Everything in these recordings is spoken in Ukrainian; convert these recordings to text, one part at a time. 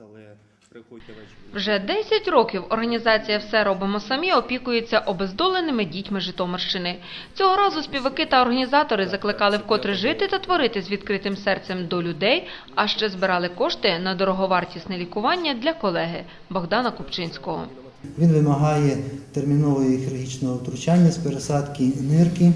але приходьте. Вже 10 років організація «Все робимо самі» опікується обездоленими дітьми Житомирщини. Цього разу співаки та організатори закликали вкотре жити та творити з відкритим серцем до людей, а ще збирали кошти на дороговартісне лікування для колеги Богдана Купчинського. Він вимагає термінового хірургічного втручання з пересадки нирки.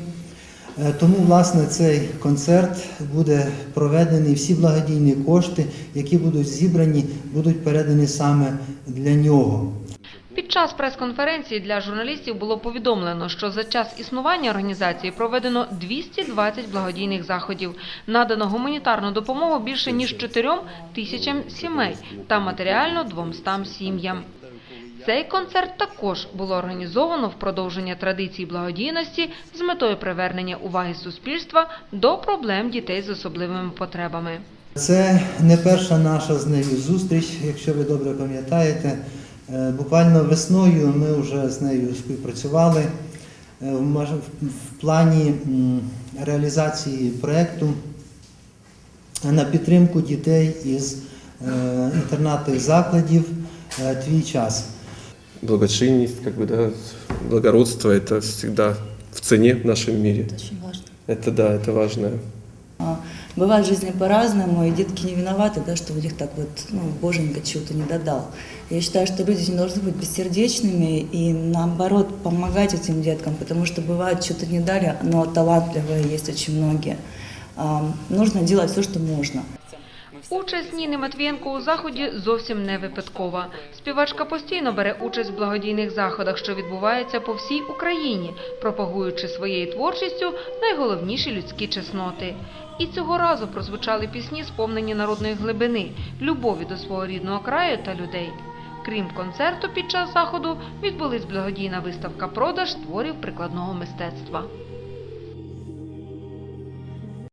Е, Тому, власне, цей концерт буде проведений. Всі благодійні кошти, які будуть зібрані, будуть передані саме для нього. Під час прес-конференції для журналістів було повідомлено, що за час існування організації проведено 220 благодійних заходів. Надано гуманітарну допомогу більше ніж 4 тисячам сімей та матеріально 200 сім'ям. Цей концерт також було організовано в продовження традицій благодійності з метою привернення уваги суспільства до проблем дітей з особливими потребами. Це не перша наша з нею зустріч, якщо ви добре пам'ятаєте. Е, Буквально весною ми вже з нею співпрацювали е, в плані реалізації проєкту на підтримку дітей із е, інтернатних закладів Твій час. Благочинность, как бы, да, благородство, это всегда в цене в нашем мире. Это очень важно. Это да, это важно. А, Бывает в жизни по-разному, и детки не виноваты, да, что у них так вот, ну, боженька чего-то не додал. Я считаю, что люди не должны быть бессердечными и, наоборот, помогать этим деткам, потому что бывает, что-то не дали, но талантливые есть очень многие. А, Нужно делать все, что можно. Участь Ніни Матвієнко у заході зовсім не випадкова. Співачка постійно бере участь в благодійних заходах, що відбуваються по всій Україні, пропагуючи своєю творчістю найголовніші людські чесноти. І цього разу прозвучали пісні, сповнені народної глибини, любові до свого рідного краю та людей. Крім концерту, під час заходу відбулись благодійна виставка продаж творів прикладного мистецтва.